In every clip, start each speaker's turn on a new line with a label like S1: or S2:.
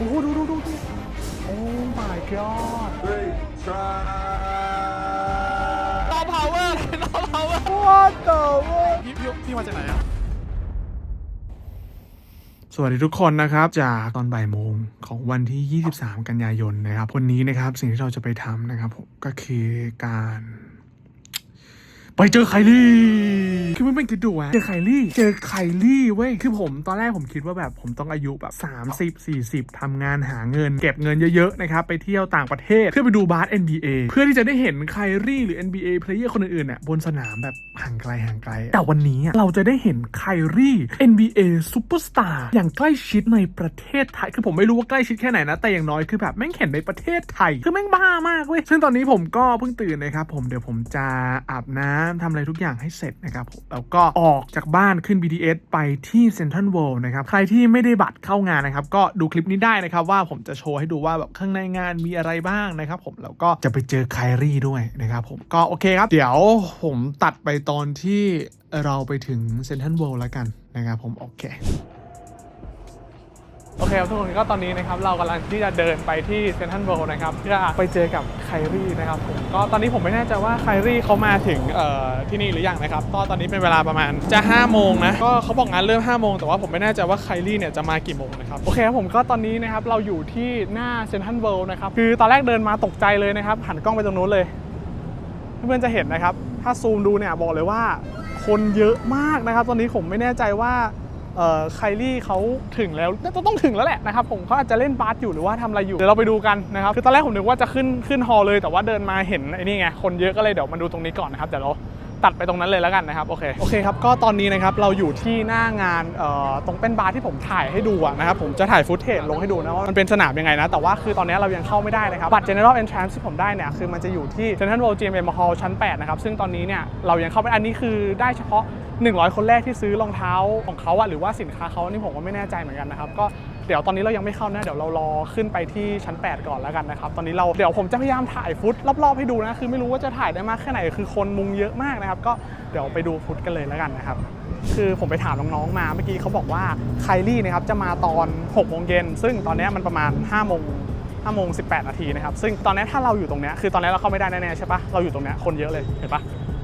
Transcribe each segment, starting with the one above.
S1: โอ้โหดูดูดูดูโอ้ my god
S2: Three, try.
S1: ต่อ power ต่อ power what the fuck พี่พี่พี่มาจากไหนอะสวัสดีทุกคนนะครับ จากตอนบ่ายโมงของวันที่ 23 กันยายนนะครับวันนี้นะครับสิ่งที่เราจะไปทำนะครับผมก็คือการ ไปเจอไคลี่คือมันเป็นคิดดูอะเจอไคลี่ เจอไคลี่เว้ย คือผมตอนแรกผมคิดว่าแบบผมต้องอายุแบบ 30 40ทำงานหาเงิน เก็บเงินเยอะๆนะครับไปเที่ยวต่างประเทศเพื่อไปดูบาส NBA เพื่อที่จะได้เห็นไคลี่หรือ NBA เพลเยอร์คนอื่นๆเนี่ยบนสนามแบบห่างไกลห่างไกล แต่วันนี้เราจะได้เห็นไคลี่ NBA ซูเปอร์สตาร์อย่างใกล้ชิดในประเทศไทย คือผมไม่รู้ว่าใกล้ชิดแค่ไหนนะ แต่อย่างน้อยคือแบบแม่งเห็นในประเทศไทย คือแม่งบ้ามากเว้ย ซึ่งตอนนี้ผมก็เพิ่งตื่นนะครับผมเดี๋ยวผมจะอาบน้ำทำอะไรทุกอย่างให้เสร็จนะครับผมแล้วก็ออกจากบ้านขึ้น BTS ไปที่เซ็นทรัลเวิลด์นะครับ ใครที่ไม่ได้บัตรเข้างานนะครับ ก็ดูคลิปนี้ได้นะครับ ว่าผมจะโชว์ให้ดูว่าแบบข้างในงานมีอะไรบ้างนะครับผมแล้วก็จะไปเจอไคลี่ด้วยนะครับผมก็โอเคครับ เดี๋ยวผมตัดไปตอนที่เราไปถึงเซ็นทรัลเวิลด์แล้วกันนะครับผมโอเค โอเคครับทุกคนก็ตอนนี้นะครับเรากำลังที่จะเดินไปที่เซนทรัลเวิลด์นะครับเพื่อไปเจอกับไคลี่นะครับผมก็ตอนนี้ผมไม่แน่ใจว่าไคลี่เขามาถึงเออที่นี่หรือยังนะครับก็ตอนนี้เป็นเวลาประมาณจะ5โมงนะก็เขาบอกงานเริ่ม5โมงแต่ว่าผมไม่แน่ใจว่าไคลี่เนี่ยจะมากี่โมงนะครับโอเคครับผมก็ตอนนี้นะครับเราอยู่ที่หน้าเซนทรัลเวิลด์นะครับคือตอนแรกเดินมาตกใจเลยนะครับหันกล้องไปตรงนู้นเลยเพื่อนๆจะเห็นนะครับถ้าซูมดูเนี่ยบอกเลยว่าคนเยอะมากนะครับ ตอนนี้ผมไม่แน่ใจว่า ไคลี่เขาถึงแล้วน่าจะต้องถึงแล้วแหละนะครับผมเขาอาจจะเล่นบาสอยู่หรือว่าทำอะไรอยู่เดี๋ยวเราไปดูกันนะครับคือตอนแรกผมนึกว่าจะขึ้นขึ้นฮอลเลยแต่ว่าเดินมาเห็นไอ้นี่ไงคนเยอะก็เลยเดี๋ยวมาดูตรงนี้ก่อนนะครับเดี๋ยวเราตัดไปตรงนั้นเลยแล้วกันนะครับโอเคโอเคครับก็ตอนนี้นะครับเราอยู่ที่หน้างานตรงเป็นบาร์ที่ผมถ่ายให้ดูนะครับผมจะถ่ายฟุตเทจลงให้ดูนะว่ามันเป็นสนามยังไงนะ แต่ว่าคือตอนนี้เรายังเข้าไม่ได้นะครับบัตร General Entrance ที่ผมได้เนี่ยคือมันจะอยู่ที่ Central World GMM Hall ชั้น 8 นะครับ ซึ่งตอนนี้เนี่ยเรายังเข้าไม่อันนี้คือได้เฉพาะ 100 คนแรกที่ซื้อรองเท้าของเขาอะหรือว่าสินค้าเขานี่ผมก็ไม่แน่ใจเหมือนกันนะครับก็เดี๋ยวตอนนี้เรายังไม่เข้านะเดี๋ยวเรารอขึ้นไปที่ชั้น 8 ก่อนแล้วกันนะครับตอนนี้เราเดี๋ยวผมจะพยายามถ่ายฟุตรอบๆให้ดูนะคือไม่รู้ว่าจะถ่ายได้มากแค่ไหนคือคนมุงเยอะมากนะครับก็เดี๋ยวไปดูฟุตกันเลยแล้วกันนะครับคือผมไปถามน้องๆมาเมื่อกี้เขาบอกว่าไคลี่นะครับจะมาตอน6โมงเย็นซึ่งตอนนี้มันประมาณ5โมง5โมง18 นาทีนะครับซึ่งตอนนี้ถ้าเราอยู่ตรงเนี้ยคือตอนนี้เราเข้าไม่ได้แน่ๆใช่ปะเราอยู่ตรงนี้คนเยอะเลยเห็นปะ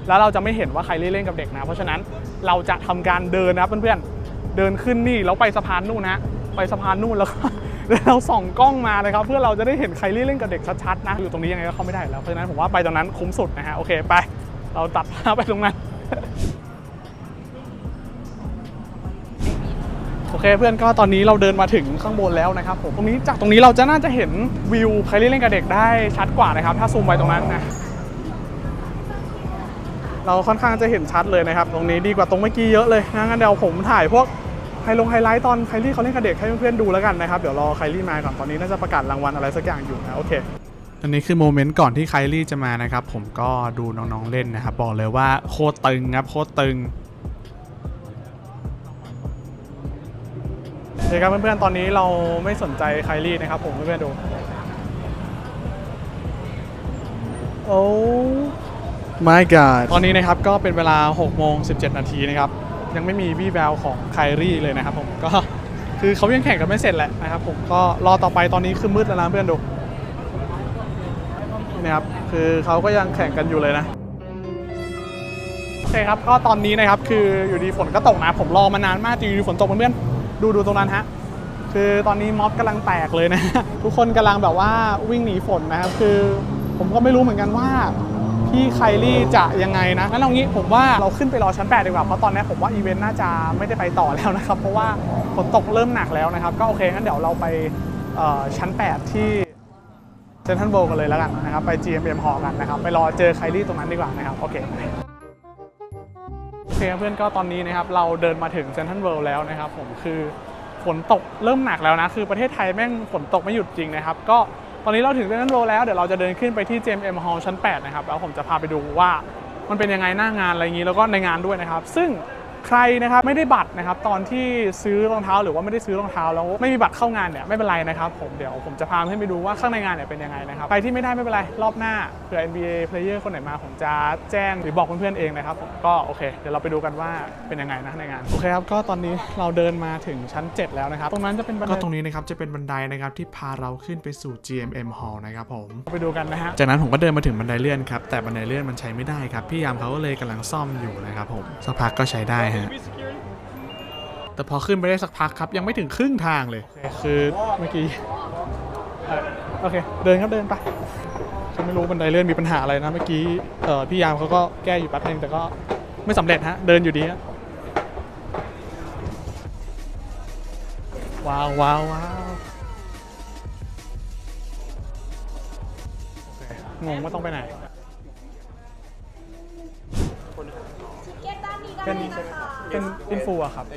S1: แล้วเราจะไม่เห็นว่าไครเล่นกับเด็กนะ เพราะฉะนั้นเราจะทำการเดินนะเพื่อนๆ เดินขึ้นนี่แล้วไปสะพานนู่นนะ ไปสะพานนู่นแล้วแล้วเราส่องกล้องมานะครับ เพื่อเราจะได้เห็นไครเล่นกับเด็กชัดๆนะอยู่ตรงนี้ยังไงก็เข้าไม่ได้แล้วเพราะฉะนั้นผมว่าไปตรงนั้นคุ้มสุดนะฮะโอเคไป เราตัดภาพไปตรงนั้นโอเคเพื่อนก็ตอนนี้เราเดินมาถึงข้างบนแล้วนะครับผมตรงนี้จากตรงนี้เราจะน่าจะเห็นวิวไครเล่นกับเด็กได้ชัดกว่านะครับ ถ้าซูมไปตรงนั้นนะ เราค่อนข้างจะเห็นชัดเลยนะครับ ตรงนี้ดีกว่าตรงเมื่อกี้เยอะเลยนะงั้นเดี๋ยวผมถ่ายพวกไฮลงไฮไลท์ตอนไคลี่เขาเล่นกับเด็กให้เพื่อนๆดูแล้วกันนะครับ เดี๋ยวรอไคลี่มาก่อนตอนนี้น่าจะประกาศรางวัลอะไรสักอย่างอยู่นะโอเคอันนี้คือโมเมนต์ก่อนที่ไคลี่จะมานะครับ ผมก็ดูน้องๆเล่นนะครับ บอกเลยว่าโคตรตึงครับโคตรตึงโอเคครับเพื่อนๆตอนนี้เราไม่สนใจไคลี่นะครับ ผมเพื่อนๆดูโอ้ my god ตอนนี้นะครับก็เป็นเวลา6โมง17 นาทีนะครับ ยังไม่มีวี่แววของไคลี่เลยนะครับผมก็คือเขายังแข่งกันไม่เสร็จแหละนะครับผมก็รอต่อไปตอนนี้คือมืดแล้วนะเพื่อนดูนี่นะครับคือเขาก็ยังแข่งกันอยู่เลยนะโอเคครับก็ตอนนี้นะครับคืออยู่ดีฝนก็ตกนะผมรอมานานมากจริงๆอยู่ดีฝนตกเพื่อนๆดูดูตรงนั้นฮะคือตอนนี้ม็อบกำลังแตกเลยนะ ทุกคนกำลังแบบว่าวิ่งหนีฝนนะครับคือผมก็ไม่รู้เหมือนกันว่า พี่ไคลี่จะยังไงนะงั้นเอางี้ผมว่าเราขึ้นไปรอชั้น 8 ดีกว่า เพราะตอนนี้ผมว่าอีเวนต์น่าจะไม่ได้ไปต่อแล้วนะครับ เพราะว่าฝนตกเริ่มหนักแล้วนะครับ ก็โอเคงั้นเดี๋ยวเราไปชั้น 8 ที่เซนทรัลโบกันเลยแล้วกันนะครับ ไป GMM Hall กันนะครับ ไปรอเจอไคลี่ตรงนั้นดีกว่านะครับ โอเคโอเคเพื่อนก็ตอนนี้นะครับเราเดินมาถึงเซนทรัลเวิลด์แล้วนะครับผมคือฝนตกเริ่มหนักแล้วนะ คือประเทศไทยแม่งฝนตกไม่หยุดจริงนะครับ ก็ ตอนนี้เราถึงเซนทรัลโรแล้วเดี๋ยวเราจะเดินขึ้นไปที่ JMM Hall ชั้น 8 นะครับ แล้วผมจะพาไปดูว่ามันเป็นยังไงหน้างานอะไรอย่างนี้แล้วก็ในงานด้วยนะครับ ซึ่ง ใครนะครับไม่ได้บัตรนะครับตอนที่ซื้อรองเท้าหรือว่าไม่ได้ซื้อรองเท้าแล้วไม่มีบัตรเข้างานเนี่ยไม่เป็นไรนะครับผมเดี๋ยวผมจะพาขึ้นไปดูว่าข้างในงานเนี่ยเป็นยังไงนะครับใครที่ไม่ได้ไม่เป็นไรรอบหน้าเผื่อ NBA player คนไหนมาผมจะแจ้งหรือบอกเพื่อนๆเองนะครับผมก็โอเค เดี๋ยวเราไปดูกันว่าเป็นยังไงนะในงานโอเคครับก็ตอนนี้เราเดินมาถึงชั้น 7 แล้วนะครับตรงนั้นจะเป็นบันได
S2: ก็ตรงนี้นะครับจะเป็นบันไดนะครับที่พาเราขึ้นไปสู่ GMM Hall นะครับผม
S1: ไปดูกันนะฮะ
S2: จากนั้นผมก็เดินมาถึงบันไดเลื่อนครับแต่บันไดเลื่อนมันใช้ไม่ได้ครับพี่ยามเขาก็เลยกำลังซ่อมอยู่นะครับผมสักพักก็ใช้ได้ฮะ แต่พอขึ้นไปได้สักพักครับ ยังไม่ถึงครึ่งทางเลย
S1: โอเคคือเมื่อกี้เอ่อโอเค เดินครับเดินไปฉันไม่รู้บันไดเลื่อนมีปัญหาอะไรนะ เมื่อกี้เอ่อพี่ยามเขาก็แก้อยู่แป๊บนึงแต่ก็ไม่สำเร็จฮะ เดินอยู่ดีฮะว้าวว้าวว้าวโอเคงงว่าต้องไปไหน
S3: เก็ตด้านนี้ได้
S1: เป็น
S3: เลยนะคะ
S1: เป็นอินฟูอะครับ
S3: ธ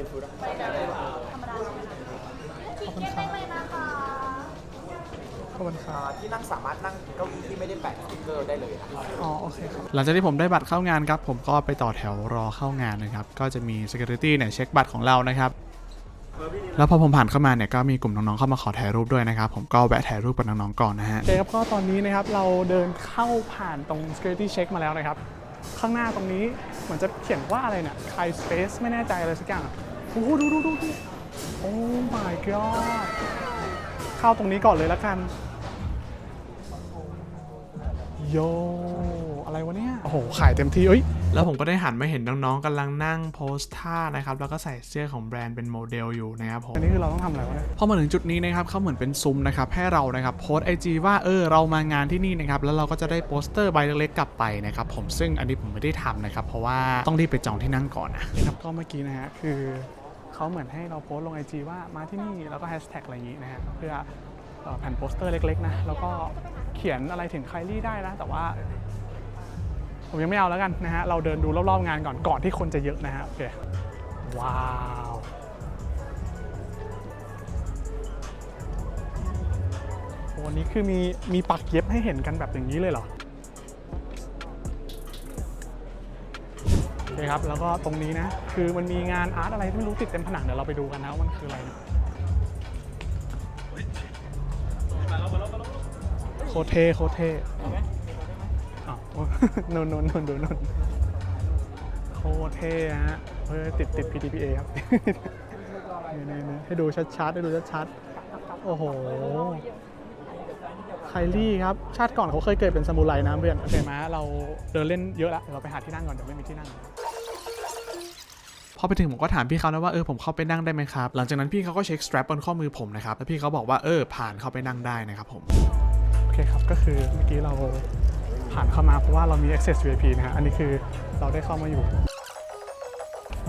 S3: รรมดาใช่ไหมคะทิเก็ตได้เลยนะคะ
S1: ขอบคุณครับ
S4: ที่นั่งสามารถนั่งเก้าอี้ที่ไม่ได้แปะสติ๊กเกอร์ได้เลยนะ
S1: อ๋อ โอเคครับ
S2: หลังจากที่ผมได้บัตรเข้างานครับ ผมก็ไปต่อแถวรอเข้างานนะครับ ก็จะมี security เนี่ยเช็คบัตรของเรานะครับ แล้วพอผมผ่านเข้ามาเนี่ยก็มีกลุ่มน้องๆเข้ามาขอถ่ายรูปด้วยนะครับ ผมก็แวะถ่ายรูปกับน้องๆก่อนนะฮะ
S1: โอเคครับก็ตอนนี้นะครับเราเดินเข้าผ่านตรง security check มาแล้วนะครับ ข้างหน้าตรงนี้เหมือนจะเขียนว่าอะไรเนี่ย Thai Space ไม่แน่ใจอะไรสักอย่างโอ้โหดูดูดูดูโอ้ my god เข้าตรงนี้ก่อนเลยละกัน โย อะไรวะเนี่ย โอ้โห ขายเต็มที่เอ้ย
S2: แล้วผมก็ได้หันมาเห็นน้องๆกำลังนั่งโพสท่านะครับ แล้วก็ใส่เสื้อของแบรนด์เป็นโมเดลอยู่นะครับผม
S1: อันนี้คือเราต้องทำอะไรวะเนี่ย
S2: พอมาถึงจุดนี้นะครับเขาเหมือนเป็นซุ้มนะครับ ให้เรานะครับโพสไอจีว่าเออเรามางานที่นี่นะครับ แล้วเราก็จะได้โปสเตอร์ใบเล็กๆกลับไปนะครับผม ซึ่งอันนี้ผมไม่ได้ทำนะครับ เพราะว่าต้องรีบไปจองที่นั่งก่อนนะ
S1: นี่ครับ ก็เมื่อกี้นะฮะคือเขาเหมือนให้เราโพสต์ลงไอจีว่ามาที่นี่แล้วก็แฮชแท็กอะไรอย่างนี้นะฮะเพื่อเอ่อ แผ่นโปสเตอร์เล็กๆนะแล้วก็เขียนอะไรถึงไคลี่ได้นะ แต่ว่า ผมยังไม่เอาแล้วกันนะฮะเราเดินดูรอบๆงานก่อนก่อนที่คนจะเยอะนะฮะโอเคว้าวโอ้วันนี้คือมีมีปักเย็บให้เห็นกันแบบอย่างนี้เลยเหรอโอเคครับแล้วก็ตรงนี้นะ คือมันมีงานอาร์ตอะไรไม่รู้ติดเต็มผนังเดี๋ยวเราไปดูกันนะว่ามันคืออะไรนะ โคเทโคเท่อนนโนนโนนโนนโคเทฮะเฮ้ยติดติด PDPA ครับนี่ๆๆให้ดูชัดๆให้ดูชัดๆ โอ้โห ไคลี่ครับ ชาติก่อนเขาเคยเกิดเป็นซามูไรนะเพื่อนโอเคไหมเราเดินเล่นเยอะละเราไปหาที่นั่งก่อนเดี๋ยวไม่มีที่นั่ง
S2: พอไปถึงผมก็ถามพี่เขานะว่าเออผมเข้าไปนั่งได้ไหมครับ หลังจากนั้นพี่เขาก็เช็คสตรัปบนข้อมือผมนะครับ แล้วพี่เขาบอกว่าเออผ่านเข้าไปนั่งได้นะครับผม
S1: คครับ ก็คือเมื่อกี้เราผ่านเข้ามาเพราะว่าเรามี access VIP นะฮะ อันนี้คือเราได้เข้ามาอยู่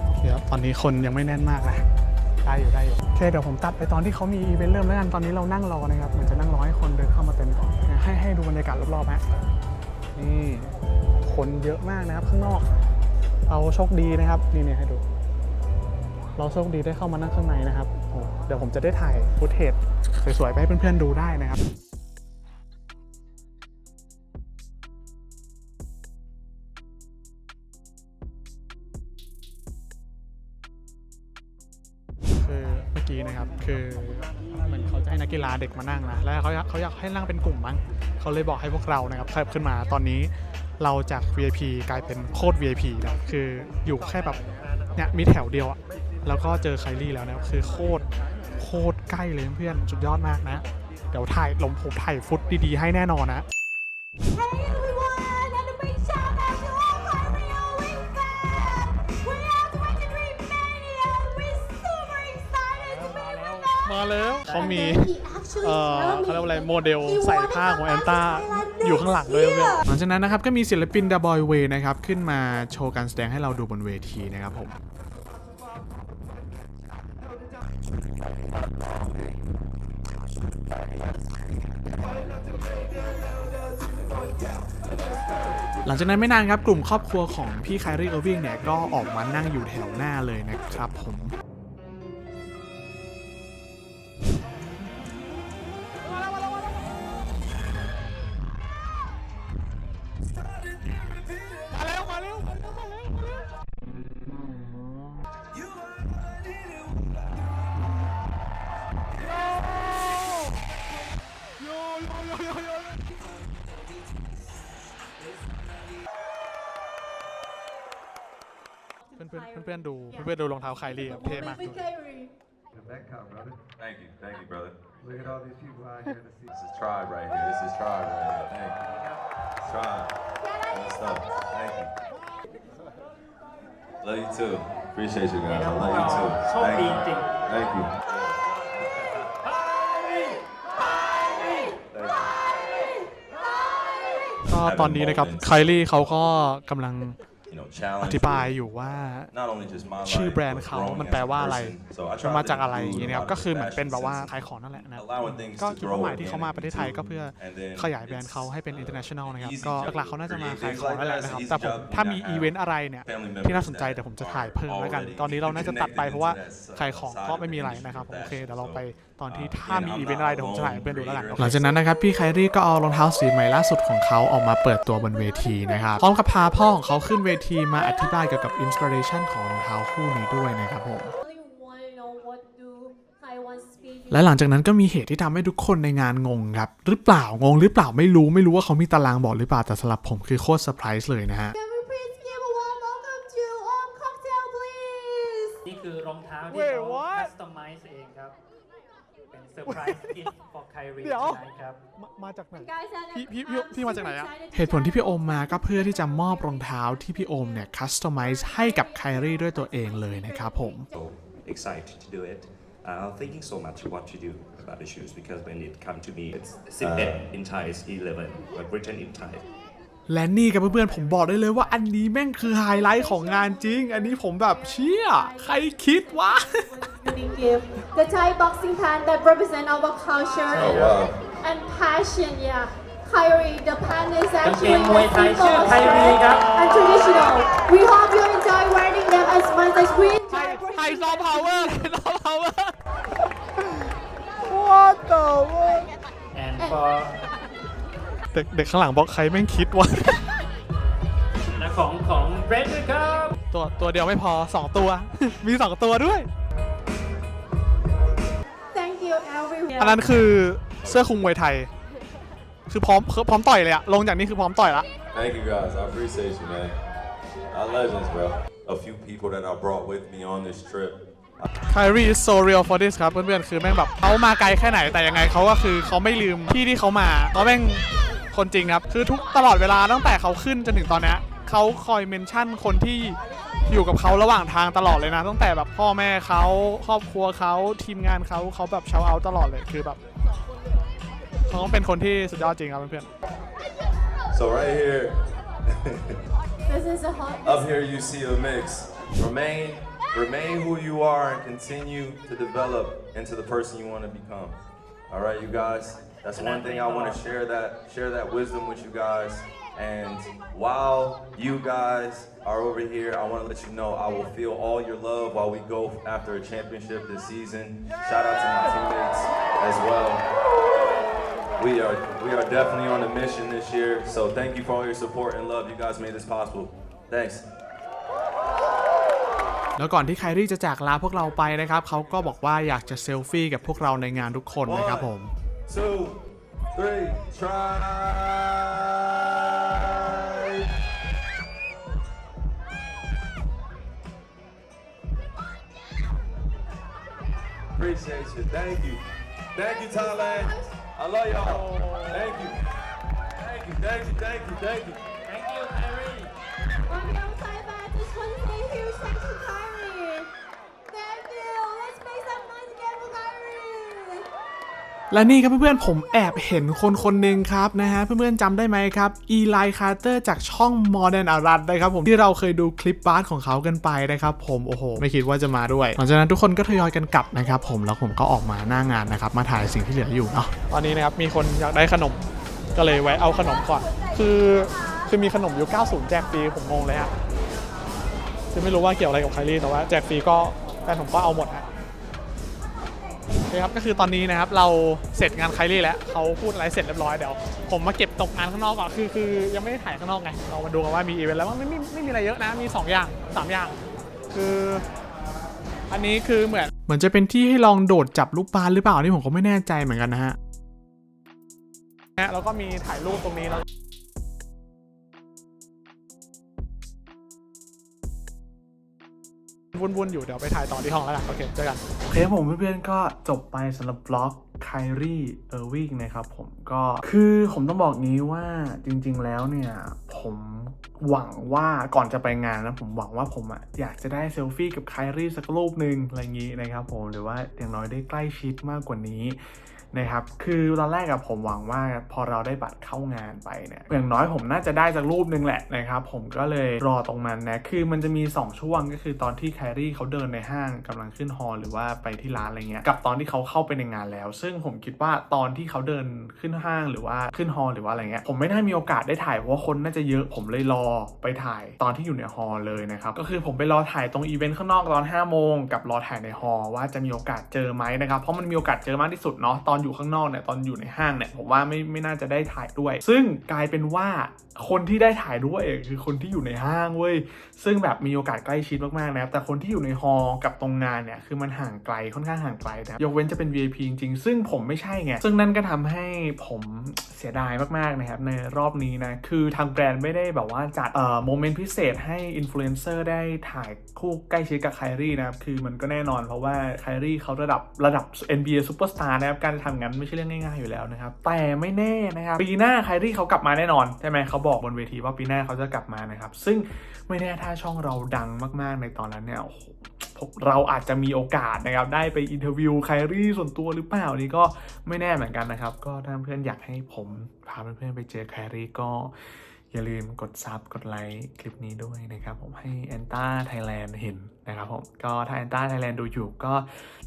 S1: โอเคครับตอนนี้คนยังไม่แน่นมากนะ ได้อยู่ได้อยู่โอเคเดี๋ยวผมตัดไปตอนที่เขามีอีเวนต์เริ่มแล้วกัน ตอนนี้เรานั่งรอนะครับ เหมือนจะนั่งรอให้คนเดินเข้ามาเต็มก่อนนะให้ให้ดูบรรยากาศรอบๆฮะ นี่คนเยอะมากนะครับข้างนอก เราโชคดีนะครับ นี่เนี่ยให้ดู เราโชคดีได้เข้ามานั่งข้างในนะครับ เดี๋ยวผมจะได้ถ่ายฟุตเทจสวยๆไปให้เพื่อนๆดูได้นะครับ อนเขาจะให้นักกีฬาเด็กมานั่งนะแล้วเขาอยากเขาอยากให้นั่งเป็นกลุ่มมั้งเขาเลยบอกให้พวกเรานะครับเพิ่มขึ้นมาตอนนี้เราจาก VIP กลายเป็นโคตร VIP นะคืออยู่แค่แบบเนี่ยมีแถวเดียวอะแล้วก็เจอไคลี่แล้วนะครับคือโคตรโคตรใกล้เลยเพื่อนสุดยอดมากนะ เดี๋ยวถ่ายลงผมถ่ายฟุตดีๆ ให้แน่นอนนะ
S3: Hey everyone and a big shout out to all Mario Wing fans we are 23 Mania we're super excited to be with us
S1: มาแล้วเขามี
S3: And then he actually
S1: เอ่อ
S3: tell me
S1: เขาเรียกว่าอะไรโมเดล
S3: he
S1: ใส่
S3: wanted
S1: ผ้าของ
S3: to
S1: แอนต้า
S3: come to Thailand
S1: อยู่ข้างหลังด้วยเพื่อน
S3: next year
S2: หลังจากนั้นนะครับก็มีศิลปิน The Boy Way นะครับขึ้นมาโชว์การแสดงให้เราดูบนเวทีนะครับผมหลังจากนั้นไม่นานครับกลุ่มครอบครัวของพี่ไครีเออร์วิงเนี่ยก็ออกมานั่งอยู่แถวหน้าเลยนะครับผม
S1: เพื่อนๆดู
S3: Yeah.
S1: เพื่อนๆดูรองเท้าไคลี่ครับเท่มาก
S3: With Kyrie.
S5: The Metcalf, brother.
S6: Thank you, thank you, brother.
S5: Look at all these people out here to see.
S6: This is tribe right here. This is tribe right here. Thank you. Tribe.
S3: Can I
S6: Good
S3: hear
S6: stuff.
S3: some noise?
S6: Thank you. Love you too. Appreciate you guys. I love you too. Thank you. Thank you. Thank you.
S1: ก็ตอนนี้นะครับไคลี่เขาก็กำลัง
S6: You know,
S1: อ
S6: challenge
S1: ธิบายอยู่ว่า
S6: not only just my
S1: ชื่อ
S6: life,
S1: แบรนด์
S6: but
S1: เขา
S6: growing
S1: มัน
S6: as
S1: แปล
S6: a
S1: ว่าอะไร
S6: person. So I
S1: มัน
S6: try
S1: มา
S6: to
S1: จากอะไรอ
S6: include
S1: ย่างเงี้ยครับ
S6: a lot
S1: ก็
S6: of
S1: คือเหมือนเป็น
S6: fashion
S1: แบบว่า
S6: sense
S1: ขายของนั่นแหละนะครับ
S6: allowing things
S1: ก็
S6: to
S1: จุด
S6: grow
S1: เป้าหมายที่เขามา
S6: organically
S1: ประเทศไทยก็เพื่อ
S6: and then
S1: ขยายแบรนด์เขาให้เป็น international นะครับ
S6: easy
S1: ก็
S6: job.
S1: หลักๆเขาน่าจะมา
S6: Create
S1: ขาย
S6: things
S1: ของ
S6: like
S1: นั่นแหละ
S6: that.
S1: นะครับ
S6: It's
S1: แต่
S6: easy
S1: ผม
S6: job
S1: ถ้า
S6: when
S1: มี
S6: I
S1: อี
S6: have
S1: เวนต์อะไรเนี่ย
S6: family members
S1: ที่น่าสนใจ
S6: that
S1: เดี๋ยวผมจะ
S6: are
S1: ถ่ายเพิ่มแล้วกัน
S6: already
S1: ตอนนี้เราน่าจะตัดไปเพราะว่า
S6: connected into that
S1: ขายของก็ไม่มีอะไรนะครับ
S6: side of
S1: โอเค
S6: fashion.
S1: เดี๋ยวเราไป
S6: So,
S1: ตอนที่
S6: uh,
S1: ถ้ามี
S6: again,
S1: อี
S6: I'm
S1: เวนต์
S6: not
S1: อะไรเดี๋ยวผมจะ
S6: alone
S1: ถ่ายให้เพื่อนดูแล้วกัน
S6: creator.
S2: หลังจากนั้นนะครับพี่ไคลี่ก็เอารองเท้าสีใหม่ล่าสุดของเขาออกมาเปิดตัวบนเวทีนะครับพร้อมกับพาพ่อของเขาขึ้นเวทีมาอธิบายเกี่ยวกับอินสปิเรชันของรองเท้าคู่นี้ด้วยนะครับผม
S3: Only want to know what do Taiwan speak.
S2: และหลังจากนั้นก็มีเหตุที่ทำให้ทุกคนในงานงงครับ หรือเปล่างงหรือเปล่าไม่รู้ไม่รู้ว่าเขามีตารางบอกหรือเปล่าแต่สำหรับผมคือโคตรเซอร์ไพรส์เลยนะฮะ
S3: Can we please give a warm welcome to um cocktail please?
S7: นี่คือรองเท้าที่
S1: Wait,
S7: เขา
S1: what?
S7: คัสตอมไมซ์เองครับเป็นเซอร์ไพรส์กิฟต์ for Kyrie
S1: เดี๋ยว
S7: นะครับ
S1: มาจากไหน
S3: Guys, and
S1: พี่
S3: I'm-
S1: พี่พี่
S3: I'm
S1: พี่มาจากไหน
S3: super
S1: อะ
S3: excited to
S2: เหตุผลที่
S3: share
S2: พี่โอมมาก็เพื่อที่จะมอบรองเท้าที่พี่โอมเนี่ยคัสตอมไมซ์ให้กับไคลี่ด้วยตัวเองเลยนะครับผม
S8: so excited to do it. Uh, thinking so much what to do about the shoes because when it come to me, it's zip in Thai is 11, but written in Thai.
S2: และนี่กับเพื่อนๆผมบอกได้เลยว่าอันนี้แม่งคือไฮไลท์ของงานจริง อันนี้ผมแบบเชี่ยใครคิดวะ
S3: unique gift. The Thai boxing pant that represent our culture
S6: Oh, wow.
S3: and passion. Yeah, Kyrie, the pant is
S7: กางเก
S3: actually
S7: งมวยไทย
S3: a
S7: ชื่อ
S3: symbol of
S7: ไครีครับ
S3: and traditional. We hope you enjoy wearing them as much as we
S1: ไทย
S3: enjoy
S1: ไทย
S3: wearing
S1: ซอฟ
S3: them.
S1: ต์พาวเวอร์ไทยซอฟต์พาวเวอร์ What the fuck
S7: and for
S1: เด็กเด็กข้างหลังบอกใครแม่งคิดวะ
S7: และของของเบรดด้วยครับ
S1: ตัวตัวเดียวไม่พอ2ตัว มี2ตัวด้วย
S3: Thank you, everyone.
S1: อันนั้นคือเสื้อคลุมมวยไทย คือพร้อมคือพร้อมต่อยเลยอะลงจากนี้คือพร้อมต่อยละ
S6: Thank you guys. I appreciate you, man. Our legends, bro. A few people that I brought with me on this trip.
S1: Kyrie is so real for this ครับเพื่อนๆคือแม่งแบบเขามาไกลแค่ไหนแต่ยังไงเขาก็คือเขาไม่ลืมที่ที่เขามาเขาแม่ง คนจริงครับ คือทุกตลอดเวลาตั้งแต่เขาขึ้นจนถึงตอนเนี้ยเขาคอยเมนชั่นคนที่อยู่กับเขาระหว่างทางตลอดเลยนะ ตั้งแต่แบบพ่อแม่เขาครอบครัวเขาทีมงานเขาเขาแบบเชาเอาตลอดเลยคือแบบเขาต้องเป็นคนที่สุดยอดจริงครับเพื่อนๆ
S6: So right here,
S3: This is a hot.
S6: up here you see a mix. Remain, remain who you are and continue to develop into the person you want to become. All right, you guys. That's one thing I want to share that share that wisdom with you guys. And while you guys are over here, I want to let you know I will feel all your love while we go after a championship this season. Shout out to my teammates as well. We are we are definitely on a mission this year. So thank you for all your support and love. You guys made this possible. Thanks.
S2: แล้วก่อนที่ไคลี่จะจากลาพวกเราไปนะครับเขาก็บอกว่าอยากจะเซลฟี่กับพวกเราในงานทุกคนนะครับผม
S6: two, three, try. Appreciate
S2: และนี่ครับเพื่อนๆผมแอบเห็นคนคนหนึ่งครับนะฮะเพื่อนๆจำได้ไหมครับอีไลคาร์เตอร์จากช่อง Modern a r a t นะครับผมที่เราเคยดูคลิปบาร์ของเขากันไปนะครับผมโอ้โห ไม่คิดว่าจะมาด้วย หลังจากนั้นทุกคนก็ทยอยกันกลับนะครับผมแล้วผมก็ออกมาหน้างานนะครับมาถ่ายสิ่งที่เหลืออยู่เนาะ
S1: ตอนนี้นะครับมีคนอยากได้ขนมก็เลยแวะเอาขนมก่อน คือคือมีขนมอยู่ 90 แจกฟรีผมงงเลยฮะคือไม่รู้ว่าเกี่ยวอะไรกับไคลี่แต่ว่าแจกฟรีก็แฟนผมก็เอาหมดฮะ โอเคครับก็คือตอนนี้นะครับเราเสร็จงานไคลี่แล้วเขาพูดอะไรเสร็จเรียบร้อยเดี๋ยวผมมาเก็บตกงานข้างนอกก่อนคือคือยังไม่ได้ถ่ายข้างนอกไงเรามาดูกันว่ามีอีเวนต์แล้วว่าไม่ไม่ไม่มีอะไรเยอะนะมี 2 อย่าง 3 อย่าง คืออันนี้คือเหมือน
S2: เหมือนจะเป็นที่ให้ลองโดดจับลูกบาสหรือเปล่านี่ผมก็ไม่แน่ใจเหมือนกันนะฮะ
S1: นะแล้วก็มีถ่ายรูปตรงนี้แล้ว วุ่นๆอยู่เดี๋ยวไปถ่ายต่อที่ห้องแล้วกันโอเคเจอกัน
S2: โอเคผมเพื่อนๆก็จบไปสำหรับบล็อก ไคลี่เออร์วิงนะครับผมก็คือผมต้องบอกนี้ว่าจริงๆแล้วเนี่ย ผมหวังว่าก่อนจะไปงานนะผมหวังว่าผมอะอยากจะได้เซลฟี่กับไคลี่สักรูปหนึ่งอะไรอย่างนี้นะครับผมหรือว่าอย่างน้อยได้ใกล้ชิดมากกว่านี้นะครับ คือตอนแรกอะผมหวังว่าพอเราได้บัตรเข้างานไปเนี่ยอย่างน้อยผมน่าจะได้สักรูปหนึ่งแหละนะครับ ผมก็เลยรอตรงนั้นนะ คือมันจะมี 2 ช่วงก็คือตอนที่แครี่เขาเดินในห้างกำลังขึ้นฮอล์หรือว่าไปที่ร้านอะไรเงี้ย กับตอนที่เขาเข้าไปในงานแล้วซึ่งึ่งผมคิดว่าตอนที่เขาเดินขึ้นห้างหรือว่าขึ้นฮอล์หรือว่าอะไรเงี้ยผมไม่ได้มีโอกาสได้ถ่ายเพราะว่าคนน่าจะเยอะผมเลยรอไปถ่ายตอนที่อยู่ในฮอล์เลยนะครับก็คือผมไปรอถ่ายตรงอีเวนต์ข้างนอกตอน5โมงกับรอถ่ายในฮอล์ว่าจะมีโอกาสเจอไหมนะครับเพราะมันมีโอกาสเจอมากที่สุดเนาะตอนอยู่ข้างนอกเนี่ยตอนอยู่ในห้างเนี่ยผมว่าไม่ไม่น่าจะได้ถ่ายด้วย ซึ่งกลายเป็นว่าคนที่ได้ถ่ายด้วยคือคนที่อยู่ในห้างเว้ยซึ่งแบบมีโอกาสใกล้ชิดมากๆนะครับแต่คนที่อยู่ในฮอล์กับตรงงานเนี่ยคือมันห่างไกลค่อนข้างห่างไกลนะยกเว้นจะเป็น VIP จริงๆซึ่งผมไม่ใช่ไง ซึ่งนั่นก็ทำให้ผมเสียดายมากๆนะครับในรอบนี้นะ คือทางแบรนด์ไม่ได้แบบว่าจัดเอ่อโมเมนต์พิเศษให้อินฟลูเอนเซอร์ได้ถ่ายคู่ใกล้ชิดกับไคลี่นะครับ คือมันก็แน่นอนเพราะว่าไคลี่เขาระดับระดับ NBA Superstar นะครับ การทำงานไม่ใช่เรื่องง่ายๆอยู่แล้วนะครับ แต่ไม่แน่นะครับ ปีหน้าไคลี่เขากลับมาแน่นอน ใช่ไหมเขาบอกบนเวทีว่าปีหน้าเขาจะกลับมานะครับ ซึ่งไม่แน่ถ้าช่องเราดังมากๆในตอนนั้นเนี่ยโอ้โห เราอาจจะมีโอกาสนะครับได้ไปอินเทอร์วิวไคลี่ส่วนตัวหรือเปล่านี่ก็ไม่แน่เหมือนกันนะครับ ก็ถ้าเพื่อนอยากให้ผมพาเพื่อนๆไปเจอไคลี่ก็อย่าลืมกดซับกดไลค์คลิปนี้ด้วยนะครับ ผมให้แอนต้าไทยแลนด์เห็นนะครับผมก็ถ้าแอนต้าไทยแลนด์ดูอยู่ก็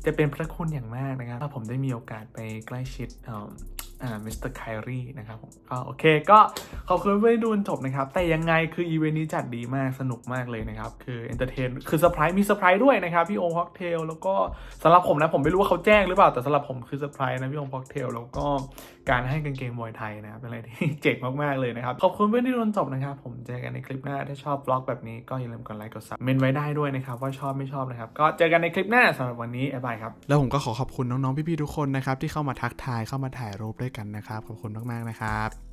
S2: จะเป็นพระคุณอย่างมากนะครับ ถ้าผมได้มีโอกาสไปใกล้ชิดเอ่ามิสเตอร์ไครีนะครับผมก็โอเคก็ขอบคุณเพื่อนๆที่ดูจนจบนะครับ แต่ยังไงคืออีเวนต์นี้จัดดีมากสนุกมากเลยนะครับ คือเอนเตอร์เทนคือเซอร์ไพรส์มีเซอร์ไพรส์ด้วยนะครับพี่โอมพ็อกเทลแล้วก็สำหรับผมนะผมไม่รู้ว่าเขาแจ้งหรือเปล่าแต่สำหรับผมคือเซอร์ไพรส์นะพี่โอมพ็อกเทลแล้วก็การให้กางเกงมวยไทยนะครับเป็นอะไรที่เจ๋งมากๆเลยนะครับขอบคุณเพื่อนที่ดูจนจบนะครับผมเจอกันในคลิปหน้าถ้าชอบบล็อกแบบนี้ก็อย่าลืมกดไลค์กดซับเมนไว้ได้ด้วยนะครับว่าชอบไม่ชอบนะครับก็เจอกันในคลิปหน้าสำหรับวันนี้บ๊ายบายครับแล้วผมก็ขอขอบคุณน้องๆพี่ๆทุกคนนะครับที่เข้ามาทักทายเข้ามาถ่ายรูปด้วยกันนะครับ ขอบคุณมากๆนะครับ